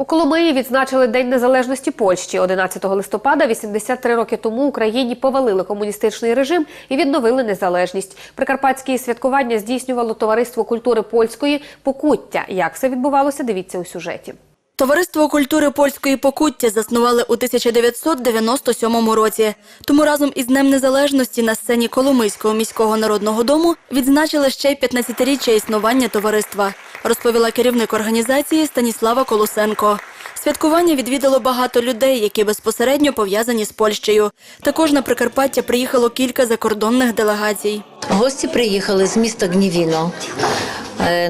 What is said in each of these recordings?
У Коломиї відзначили День Незалежності Польщі. 11 листопада, 83 роки тому, Україні повалили комуністичний режим і відновили незалежність. Прикарпатські святкування здійснювало товариство культури польської покуття. Як це відбувалося? Дивіться у сюжеті. Товариство культури польської покуття заснували у 1997 році. Тому разом із Днем Незалежності на сцені Коломийського міського народного дому відзначили ще й 15-річчя існування товариства, розповіла керівник організації Станіслава Колусенко. Святкування відвідало багато людей, які безпосередньо пов'язані з Польщею. Також на Прикарпаття приїхало кілька закордонних делегацій. Гості приїхали з міста Гнівіно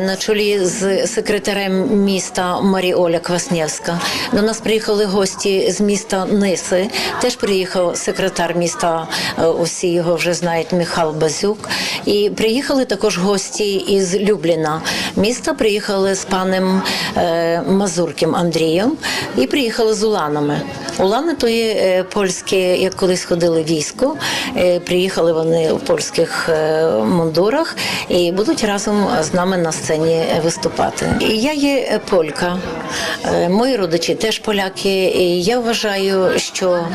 на чолі з секретарем міста Маріоля Кваснєвська. До нас приїхали гості з міста Ниси. Теж приїхав секретар міста, е, усі його вже знають, Михайло Базюк. І приїхали також гості із Любліна. Міста приїхали з паном е, Мазурким Андрієм і приїхали з Уланами. Улани то є е, польське, як колись ходили військо. Е, Приїхали вони в польських е, мундурах і будуть разом з нами на сцені виступати. Я є полька, мої родичі теж поляки. І я вважаю, що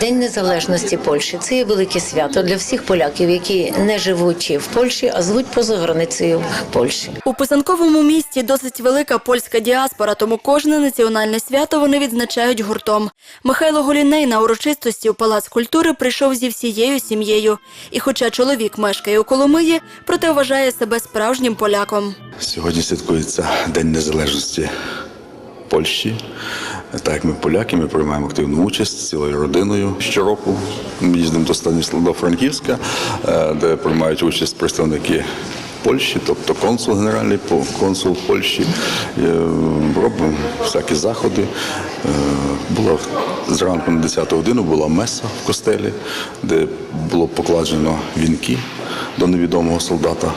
День Незалежності Польщі це є велике свято для всіх поляків, які не живуть в Польщі, а живуть поза границею Польщі. У писанковому місті досить велика польська діаспора, тому кожне національне свято вони відзначають гуртом. Михайло Голіней на урочистості у Палац культури прийшов зі всією сім'єю. І хоча чоловік мешкає у Коломиї, проте вважає себе справжнім поляком. Сьогодні святкується День Незалежності Польщі. Так як ми поляки, ми приймаємо активну участь з цілою родиною. Щороку ми їздимо до Станіслава Франківська, е, де приймають участь представники. Польщі, тобто консул генеральний по- консул Польщі, Е, робимо всякі заходи. Е, Була зранку на 10 годину була меса в костелі, де було покладено вінки до невідомого солдата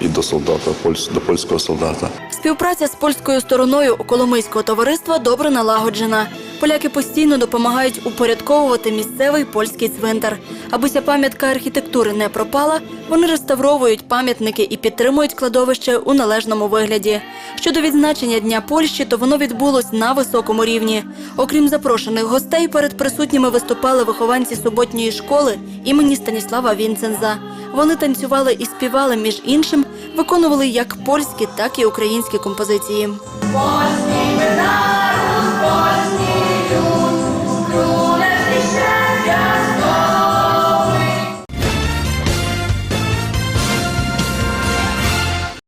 і до солдата, до польського солдата. Співпраця з польською стороною у Коломийського товариства добре налагоджена. Поляки постійно допомагають упорядковувати місцевий польський цвинтар. Аби ця пам'ятка архітектури не пропала, вони реставровують пам'ятники і підтримують кладовище у належному вигляді. Щодо відзначення Дня Польщі, то воно відбулось на високому рівні. Окрім запрошених гостей, перед присутніми виступали вихованці суботньої школи імені Станіслава Вінценза. Вони танцювали і співали, між іншим, виконували як польські, так і українські композиції.